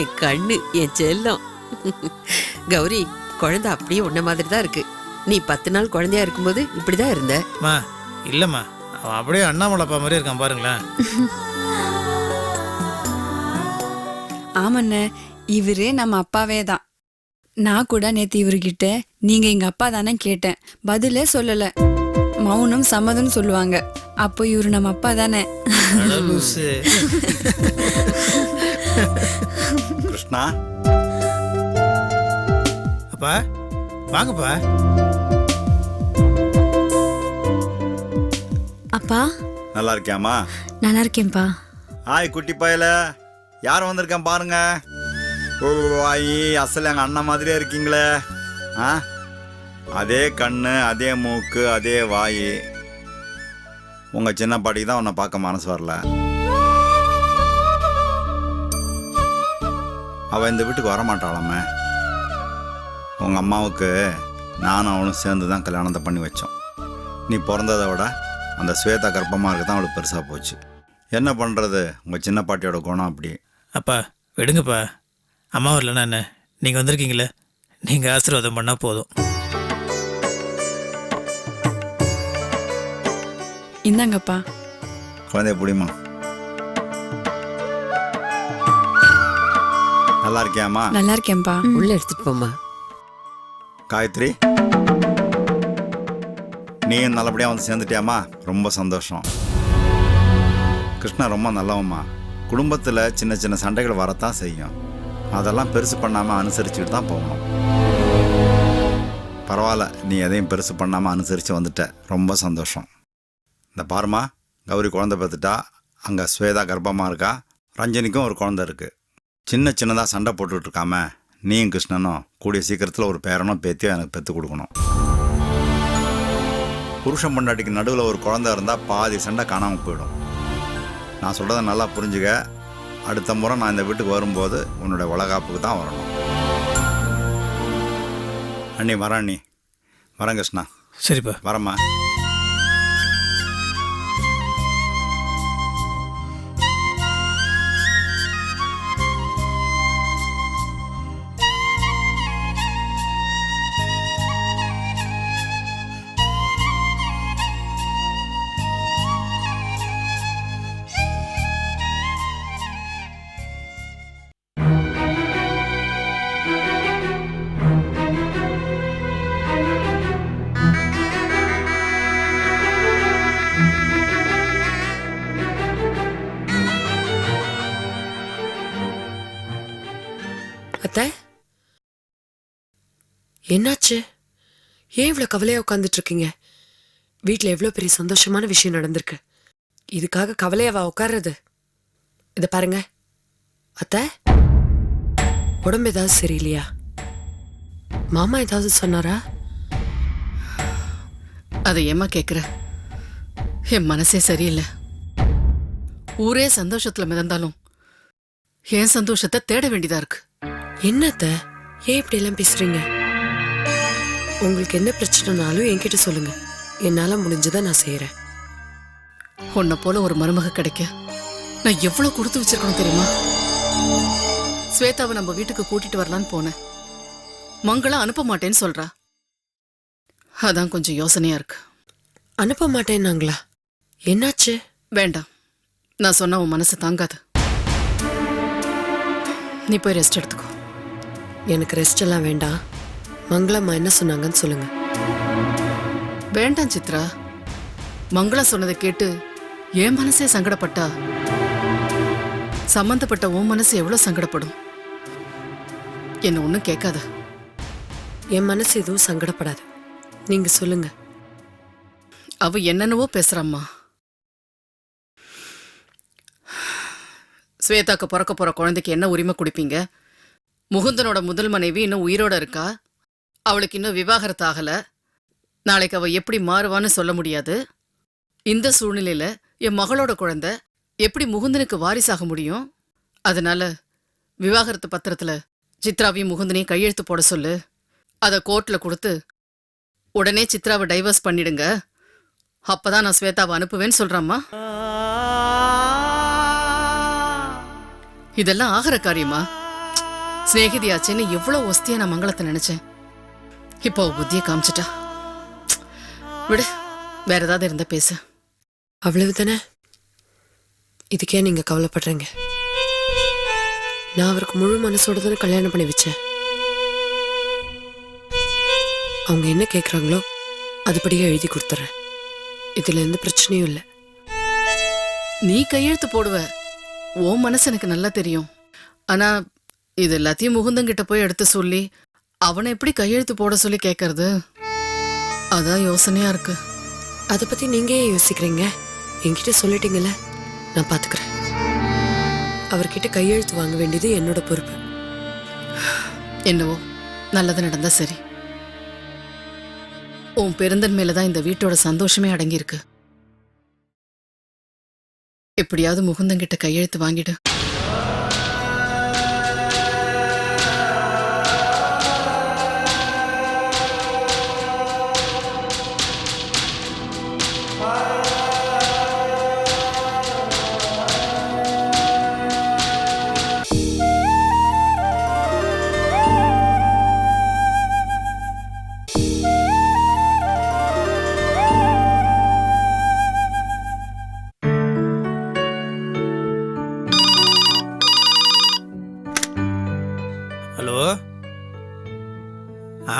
என் கண்ணு என் செல்லம். கௌரி குழந்தை அப்படியே உன்ன மாதிரி தான் இருக்கு. நீ பத்து நாள் குழந்தையா இருக்கும்போது இப்படிதான் இருந்த? மா இல்லைம்மா. அவன் அப்படியே அண்ணாமலைப்பா மாதிரி இருக்கான் பாருங்களேன். ஆமாண்ணே இவரு நம்ம அப்பாவே தான். நான் கூட நேத்து இவர்கிட்ட நீங்க எங்க அப்பா தானே கேட்டேன். பதிலே சொல்லல. மௌனம் சம்மதம்னு சொல்லுவாங்க. அப்போ இவரு நம்ம அப்பா தானே. கிருஷ்ணா. அப்பா வாங்கப்பா. அப்பா. நல்லா இருக்கியாம்மா நல்லா இருக்கேன்ப்பா ஆய் குட்டி பயல. யார் வந்திருக்கேன் பாருங்க. ஓ ஆயி அசல் எங்கள் அண்ணன் மாதிரியே இருக்கீங்களே. ஆ? அதே கண்ணு அதே மூக்கு அதே வாய். உங்கள் சின்ன பாட்டிக்கு தான் உன்னை பார்க்க மனசு வரல. அவள் இந்த வீட்டுக்கு வரமாட்டாளாமே. உங்கள் அம்மாவுக்கு நானும் அவனும் சேர்ந்து தான் கல்யாணத்தை பண்ணி வச்சோம். நீ பிறந்ததை விட அந்த ஸ்வேதா கர்ப்பமாக இருக்க தான் அவளுக்கு பெருசாக போச்சு. என்ன பண்ணுறது உங்கள் சின்ன பாட்டியோட குணம் அப்படி. அப்பா விடுங்கப்பா. அம்மா வரலன்னா என்ன? நீங்கள் வந்திருக்கீங்களே? நீங்கள் ஆசீர்வாதம் பண்ணால் போதும். இந்தாங்கப்பா. குழந்தைய பிடிமா நல்லா இருக்கியாம்மா நல்லா இருக்கேன்ப்பா உள்ள எடுத்துட்டு போமா காயத்ரி நீயும் நல்லபடியாக வந்து சேர்ந்துட்டியாம்மா? ரொம்ப சந்தோஷம். கிருஷ்ணா ரொம்ப நல்லவம்மா. குடும்பத்தில் சின்ன சின்ன சண்டைகள் வரத்தான் செய்யும். அதெல்லாம் பெருசு பண்ணாமல் அனுசரிச்சுட்டு தான் போகணும். பரவாயில்ல நீ எதையும் பெருசு பண்ணாமல் அனுசரித்து வந்துட்ட. ரொம்ப சந்தோஷம். இந்த பாருமா கௌரி குழந்தை பார்த்துட்டா அங்கே ஸ்வேதா கர்ப்பமாக இருக்கா? ரஞ்சனிக்கும் ஒரு குழந்தை இருக்குது சின்ன சின்னதாக சண்டை போட்டுட்டு இருக்காம நீயும் கிருஷ்ணனும் கூடிய சீக்கிரத்தில் ஒரு பேரனோ பேத்தியோ எனக்கு பெற்று கொடுக்கணும். புருஷன் பொண்டாட்டிக்கு நடுவில் ஒரு குழந்தை இருந்தால் பாதி சண்டை காணாமல் போயிடும். நான் சொல்கிறத நல்லா புரிஞ்சுக்க. அடுத்த முறை நான் இந்த வீட்டுக்கு வரும்போது உன்னுடைய வளகாப்புக்கு தான் வரணும். அண்ணி வரேன் அண்ணி. வரேன் கிருஷ்ணா. சரிப்பா. வரேம்மா. அத்தை என்னாச்சு? ஏன் இவ்வளோ கவலையாக உட்காந்துட்டு இருக்கீங்க வீட்டில் எவ்வளோ பெரிய சந்தோஷமான விஷயம் நடந்திருக்கு. இதுக்காக கவலையாவா உட்கார்றது? இதை பாருங்க. அத்தை? உடம்பு ஏதாவது சரியில்லையா? மாமா ஏதாவது சொன்னாரா? அதை ஏம்மா கேட்குற என் மனசே சரியில்லை. ஊரே சந்தோஷத்தில் மிதந்தாலும் என் சந்தோஷத்தை தேட வேண்டியதா இருக்கு. என்னத்த? ஏன் இப்படி எல்லாம் பேசுறீங்க? உங்களுக்கு என்ன பிரச்சனைனாலும் என்கிட்ட சொல்லுங்க. என்னால முடிஞ்சதை நான் செய்யறேன் உன்னை போல ஒரு மருமக கிடைக்க நான் எவ்வளவு கொடுத்து வச்சிருக்கணும் தெரியுமா? ஸ்வேதாவை நம்ம வீட்டுக்கு கூட்டிட்டு வரலான்னு போனேன். மங்களா அனுப்ப மாட்டேன்னு சொல்றா. அதான் கொஞ்சம் யோசனையா இருக்கு. அனுப்ப மாட்டேன்னாங்களா? என்னாச்சு? வேண்டாம். நான் சொன்னா உன் மனசு தாங்காது. நீ போய் ரெஸ்ட் எடுத்துக்கோ. எனக்கு ரெஸ்ட் எல்லாம் வேண்டாம். மங்களம்மா என்ன சொன்னாங்கன்னு சொல்லுங்க. வேண்டாம் சித்ரா. மங்களா சொன்னதை கேட்டு என் மனசே சங்கடப்பட்டா? சம்பந்தப்பட்ட உன் மனசு எவ்வளவு சங்கடப்படும்? என்ன ஒன்றும் கேட்காத. என் மனசு எதுவும் சங்கடப்படாது. நீங்க சொல்லுங்க. அவ என்னென்னவோ பேசுறாம்மா. ஸ்வேதாக்கு பிறக்க போற குழந்தைக்கு என்ன உரிமை கொடுப்பீங்க? முகுந்தனோட முதல் மனைவி இன்னும் உயிரோட இருக்கா? அவளுக்கு இன்னும் விவாகரத்து ஆகல. நாளைக்கு அவ எப்படி மாறுவான்னு சொல்ல முடியாது. இந்த சூழ்நிலையில என் மகளோட குழந்தை எப்படி முகுந்தனுக்கு வாரிசாக முடியும்? அதனால விவாகரத்து பத்திரத்துல சித்ராவையும் முகுந்தனையும் கையெழுத்து போட சொல்லு. அதை கோர்ட்ல கொடுத்து உடனே சித்ராவை டைவர்ஸ் பண்ணிடுங்க. அப்பதான் நான் ஸ்வேதாவை அனுப்புவேன்னு சொல்றாம்மா. இதெல்லாம் ஆகிற காரியமா? சிநேகிதியாச்சேன்னு எவ்வளவு ஒஸ்தியா நான் மங்களத்தை நினைச்சேன். இப்போ புத்தியை காமிச்சிட்டா. விடு வேற ஏதாவது இருந்தா பேசு. அவ்வளவுதானே? இதுக்கே நீங்க கவலைப்படுறீங்க. நான் அவருக்கு முழு மனசோட தானே கல்யாணம் பண்ணி வச்சேன். அவங்க என்ன கேக்குறாங்களோ அதுபடியே எழுதி கொடுத்துறேன். இதுல எந்த பிரச்சனையும் இல்லை. நீ கையெழுத்து போடுவ. உன் மனசு எனக்கு நல்லா தெரியும். ஆனா இது எல்லாத்தையும் முகுந்தங்கிட்ட போய் எடுத்து சொல்லி அவனை எப்படி கையெழுத்து போட சொல்லி கேட்கறது அதான் யோசனையா இருக்கு. அதை பத்தி நீங்க ஏன் யோசிக்கிறீங்க? என்கிட்ட சொல்லிட்டீங்கல்ல நான் பாத்துக்கிறேன். அவர்கிட்ட கையெழுத்து வாங்க வேண்டியது என்னோட பொறுப்பு. என்னவோ நல்லது நடந்தா சரி. உன் பெருந்தன்மையில தான் இந்த வீட்டோட சந்தோஷமே அடங்கியிருக்கு. எப்படியாவது முகுந்தங்கிட்ட கையெழுத்து வாங்கிடு.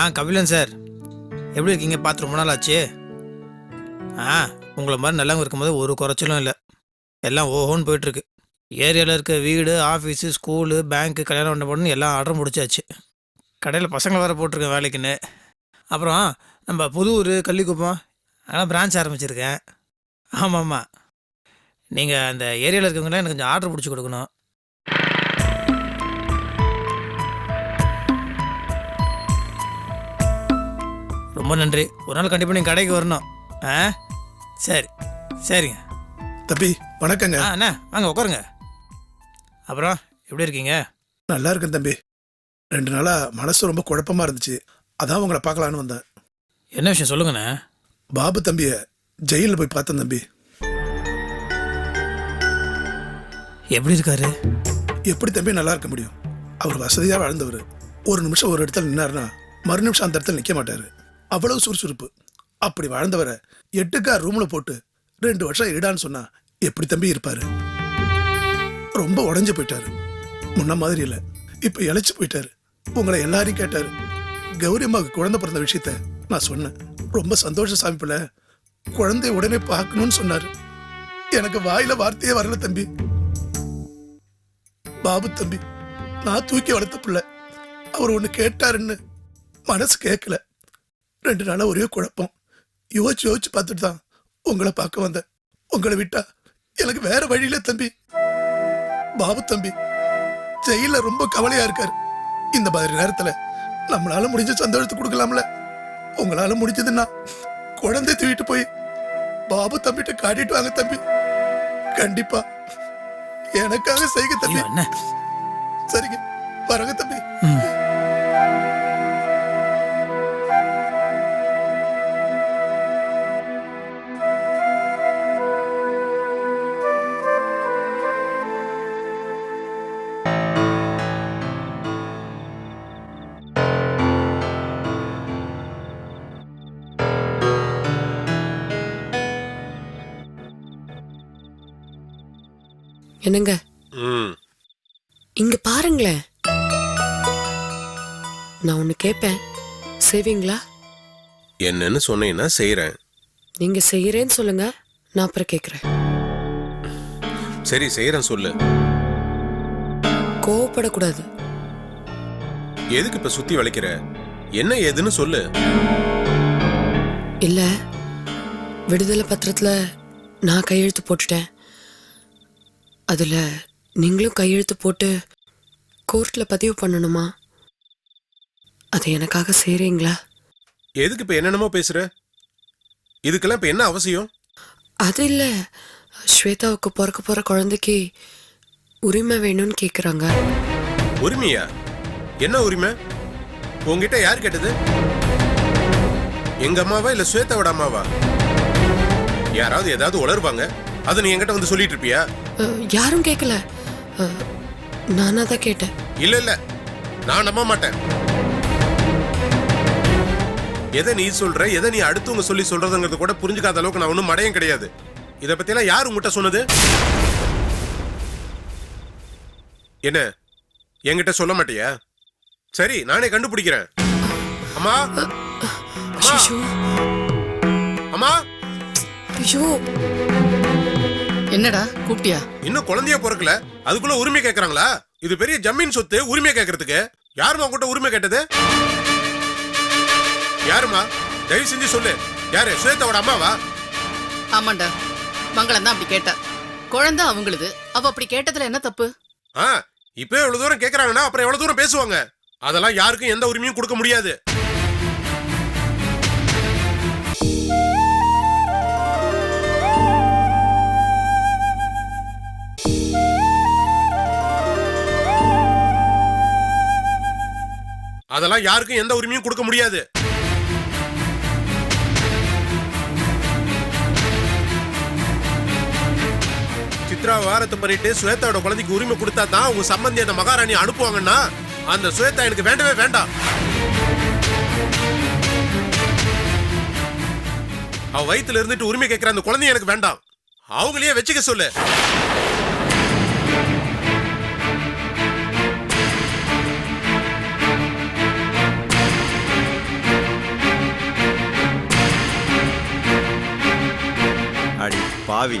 ஆ கபிலன் சார். எப்படி இருக்கீங்க? பார்த்து ரொம்ப நாள் ஆச்சு? ஆ உங்களை மாதிரி நல்லவங்க இருக்கும்போது ஒரு குறைச்சலும் இல்லை. எல்லாம் ஓஹோன்னு போயிட்டுருக்கு. ஏரியாவில் இருக்க வீடு ஆஃபீஸு ஸ்கூலு பேங்க்கு கல்யாணம் பண்ண போடணும் எல்லாம் ஆர்டர் முடிச்சாச்சு. கடையில் பசங்களை வேறு போட்டிருக்கேன் வேலைக்குன்னு. அப்புறம் நம்ம புதூர் கள்ளிக்குப்பம் அதெல்லாம் பிரான்ச் ஆரம்பிச்சிருக்கேன். ஆமாம் ஆமாம் நீங்கள் அந்த ஏரியாவில் இருக்கவங்களாம் எனக்கு கொஞ்சம் ஆர்டர் பிடிச்சி கொடுக்கணும். ரொம்ப நன்றி. ஒரு நாள் கண்டிப்பாக நீங்கள் கடைக்கு வரணும். ஆ? சரி. சரிங்க. தம்பி வணக்கங்க. ஆ அண்ணா வாங்க உட்காருங்க. அப்புறம் எப்படி இருக்கீங்க? நல்லா இருக்கேன் தம்பி. ரெண்டு நாளா மனசு ரொம்ப குழப்பமா இருந்துச்சு. அதான் உங்களை பார்க்கலான்னு வந்தேன். என்ன விஷயம் சொல்லுங்கண்ணே? பாபு தம்பிய ஜெயிலில் போய் பார்த்தேன் தம்பி. எப்படி இருக்காரு? எப்படி தம்பி நல்லா இருக்க முடியும்? அவர் வசதியா வாழ்ந்தவர். ஒரு நிமிஷம் ஒரு இடத்துல நின்னாருன்னா மறு நிமிஷம் அந்த இடத்துல நிக்க மாட்டாரு. அவ்வளவு சுறுசுறுப்பு. அப்படி வாழ்ந்தவரை எட்டுக்கார் ரூம்ல போட்டு ரெண்டு வருஷம் இருடான்னு சொன்னா எப்படி தம்பி இருப்பாரு? ரொம்ப உடஞ்சு போயிட்டாரு. முன்ன மாதிரி இல்லை. இப்போ இழைச்சி போயிட்டாரு. உங்களை எல்லாரையும் கேட்டாரு. கௌரி அம்மாவுக்கு குழந்தை பிறந்த விஷயத்த நான் சொன்னேன். ரொம்ப சந்தோஷ சாமி பிள்ளை குழந்தைய உடனே பார்க்கணும்னு சொன்னார். எனக்கு வாயில வார்த்தையே வரல தம்பி. பாபு தம்பி நான் தூக்கி வளர்த்த பிள்ளை. அவர் ஒன்று கேட்டாருன்னு மனசு கேட்கல ரெண்டு நாளா ஒரே குழப்பம். யோசிச்சு யோசிச்சு பார்த்துட்டு தான் உங்களை பார்க்க வந்தேன். உங்களை விட்டா எனக்கு வேற வழியில தம்பி. பாபு தம்பி ஜெயில ரொம்ப கவலையா இருக்காரு. இந்த மாதிரி நேரத்துல நம்மளால முடிஞ்ச சந்தோஷத்தை கொடுக்கலாம்ல. உங்களால முடிஞ்சதுன்னா குழந்தை தூக்கிட்டு போய் பாபு தம்பிட்ட காட்டிட்டு வாங்க தம்பி. கண்டிப்பா. எனக்காக செய்க தம்பி. சரிங்க. வரங்க தம்பி. என்னங்க? ம். இங்க பாருங்களேன். நான் ஒண்ணு கேட்பேன் செய்வீங்களா? என்னன்னு சொன்னீங்கன்னா செய்கிறேன் நீங்க செய்யறேன்னு சொல்லுங்க. நான் அப்புறம் கேக்குறேன். சரி செய்கிறேன் சொல்லு. கோவப்படக்கூடாது. எதுக்கு இப்போ சுற்றி வளைக்கிற? என்ன ஏதுன்னு சொல்லு. இல்ல விடுதலை பத்திரத்துல நான் கையெழுத்து போட்டுட்டேன். அதுல நீங்களும் கையெழுத்து போட்டு கோர்ட்ல பதிவு பண்ணணுமா? அது எனக்காக செய்றீங்களா? எதுக்கு இப்போ என்னென்னமோ பேசுற? இதுக்கெல்லாம் இப்போ என்ன அவசியம்? அது இல்ல. ஸ்வேதாவுக்கு பிறக்க போற குழந்தைக்கு உரிமை வேணும்னு கேக்குறாங்க. உரிமையா? என்ன உரிமை? உங்ககிட்ட யார் கேட்டது? எங்க அம்மாவா இல்ல ஸ்வேதாவோட அம்மாவா? யாராவது ஏதாவது உளருவாங்க அதை நீ என்கிட்ட வந்து சொல்லிட்டு இருப்பியா? யாரும் கேட்கல நானா தான் கேட்டேன். இல்ல இல்ல. நான் நம்ப மாட்டேன். எதை நீ சொல்ற எதை நீ அடுத்தவங்க சொல்லி சொல்றதுங்கிறது கூட புரிஞ்சுக்காத அளவுக்கு நான் ஒன்றும் மடையும் கிடையாது. இதை பத்தியெல்லாம் யார் உங்ககிட்ட சொன்னது? என்ன? என்கிட்ட சொல்ல மாட்டியா? சரி நானே கண்டுபிடிக்கிறேன். அம்மா? அம்மா? அம்மா? ஐயோ. என்னடா? கூப்பிட்டியா? இன்னும் குழந்தைய பிறக்கல? அதுக்குள்ள உரிமை கேக்குறாங்களா? இது பெரிய ஜமீன் சொத்து உரிமை கேக்குறதுக்கு. யாருமா உங்ககிட்ட உரிமை கேட்டது? யாருமா தயவு செஞ்சு சொல்லு. யாரு? சுவேதாவோட அம்மாவா? ஆமாண்டா. மங்களம் தான் அப்படி கேட்டா. குழந்தை அவங்களுது. அவ அப்படி கேட்டதுல என்ன தப்பு? ஆ இப்போ எவ்வளவு தூரம் கேக்குறாங்கன்னா அப்புறம் எவ்வளவு தூரம் பேசுவாங்க? அதெல்லாம் யாருக்கும் எந்த உரிமையும் கொடுக்க முடியாது. அதெல்லாம் யாருக்கும் எந்த உரிமையும் கொடுக்க முடியாது. சித்ரா வாரத்தை பண்ணிட்டு சுவேதாவோட குழந்தைக்கு உரிமை கொடுத்தா தான் உங்க சம்பந்தி அந்த மகாராணி அனுப்புவாங்கன்னா அந்த சுவேதா எனக்கு வேண்டவே வேண்டாம். அவ வயித்துல இருந்துட்டு உரிமை கேட்கிற அந்த குழந்தைய எனக்கு வேண்டாம். அவங்களையே வச்சுக்க சொல்லு. பாவி.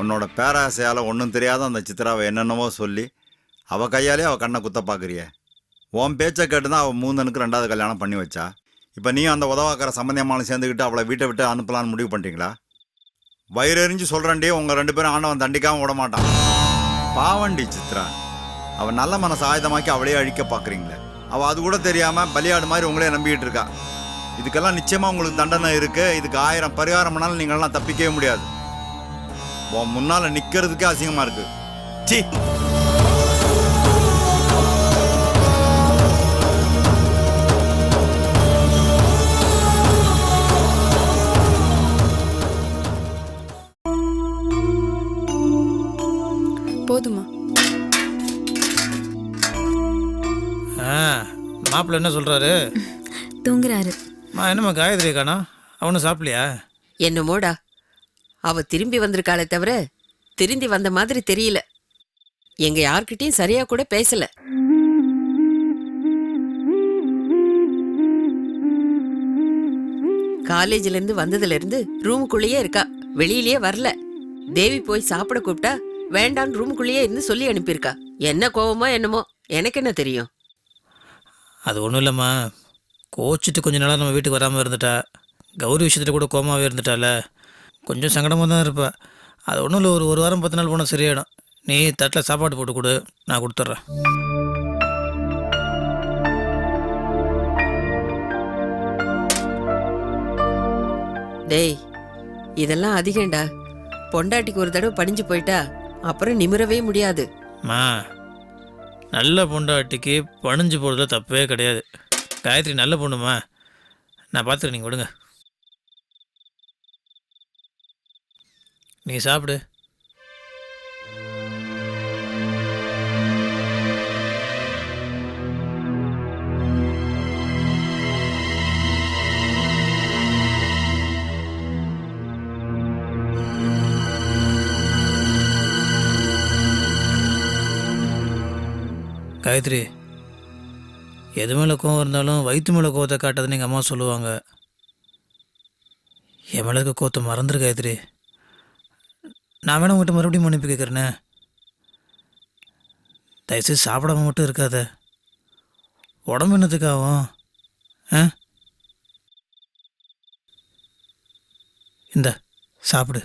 உன்னோட பேராசையால் ஒன்றும் தெரியாத அந்த சித்ராவை என்னென்னவோ சொல்லி அவள் கையாலே அவள் கண்ணை குத்த பார்க்குறிய உன் பேச்சை கேட்டு தான் அவள் மூந்தனுக்கு ரெண்டாவது கல்யாணம் பண்ணி வச்சா. இப்போ நீ அந்த உதவாக்கிற சம்மந்தமான சேர்ந்துக்கிட்டு அவளை வீட்டை விட்டு அனுப்பலான்னு முடிவு பண்ணிட்டீங்களா? வயிறறிஞ்சு சொல்கிறேன்டி உங்கள் ரெண்டு பேரும் ஆண்டவன் தண்டிக்காமல் விட மாட்டான். பாவண்டி சித்ரா. அவள் நல்ல மனசை ஆயுதமாக்கி அவளையே அழிக்க பார்க்குறீங்களே அவள் அது கூட தெரியாமல் பலியாடு மாதிரி உங்களே நம்பிக்கிட்டு இருக்கா. இதுக்கெல்லாம் நிச்சயமாக உங்களுக்கு தண்டனை இருக்குது இதுக்கு ஆயிரம் பரிகாரம் பண்ணாலும் நீங்கள்லாம் தப்பிக்கவே முடியாது. உன் முன்னால் நிற்கிறதுக்கே அசிங்கமாக இருக்கு. சி போதுமா. ஆ மாப்பிள்ள என்ன சொல்றாரு? தூங்குறாரு. மா என்னம்மா காயத்ரி காணா அவனும் சாப்பிடலையா? என்னமோடா? அவ திரும்பி வந்திருக்காளே தவிர திரும்பி வந்த மாதிரி தெரியல. எங்க யார்கிட்டயும் சரியா கூட பேசல. காலேஜ்ல இருந்து வந்ததுல இருந்து ரூமுக்குள்ளேயே இருக்கா. வெளியிலயே வரல. தேவி போய் சாப்பிட கூப்பிட்டா வேண்டான்னு ரூமுக்குள்ளேயே இருந்து சொல்லி அனுப்பியிருக்கா. என்ன கோவமோ என்னமோ எனக்கு என்ன தெரியும்? அது ஒன்றும் இல்லைம்மா. கோச்சிட்டு கொஞ்ச நாளாக நம்ம வீட்டுக்கு வராமல் இருந்துட்டா. கௌரி விஷயத்தில் கூட கோமாவே இருந்துட்டால கொஞ்சம் சங்கடமாக தான் இருப்பா. அது ஒன்றும் இல்லை ஒரு ஒரு வாரம் பத்து நாள் போனால் சரியாயிடும். நீ தட்டில் சாப்பாடு போட்டு கொடு நான் கொடுத்துட்றேன். டேய் இதெல்லாம் அதிகம்டா. பொண்டாட்டிக்கு ஒரு தடவை படிஞ்சு போயிட்டா அப்புறம் நிமிரவே முடியாது. மா நல்ல பொண்டாட்டிக்கு பணிஞ்சு போகிறதுல தப்பே கிடையாது. காயத்ரி நல்ல பொண்ணுமா. நான் பார்த்துக்கிறேன் நீங்கள் விடுங்க நீ சாப்பிடு. காயத்ரி எது மேலே கோவம் இருந்தாலும் வயிற்று மேலே கோவத்தை காட்டுறதுன்னு எங்கள் அம்மா சொல்லுவாங்க. என் மேலே இருக்க கோவத்தை மறந்துரு காயத்ரி. நான் வேணா உங்கள்கிட்ட மறுபடியும் மன்னிப்பு கேட்குறேனே தயவுசெய்து சாப்பிடாம மட்டும் இருக்காத. உடம்பு என்னத்துக்காகும் ஆ? இந்த சாப்பிடு.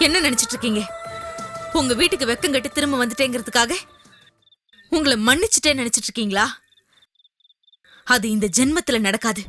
என்ன நினைச்சிட்டு இருக்கீங்க உங்க வீட்டுக்கு வெக்கம் கட்டி திரும்ப வந்துட்டேங்கிறதுக்காக உங்களை மன்னிச்சுட்டே நினைச்சிட்டு இருக்கீங்களா அது இந்த ஜென்மத்துல நடக்காது.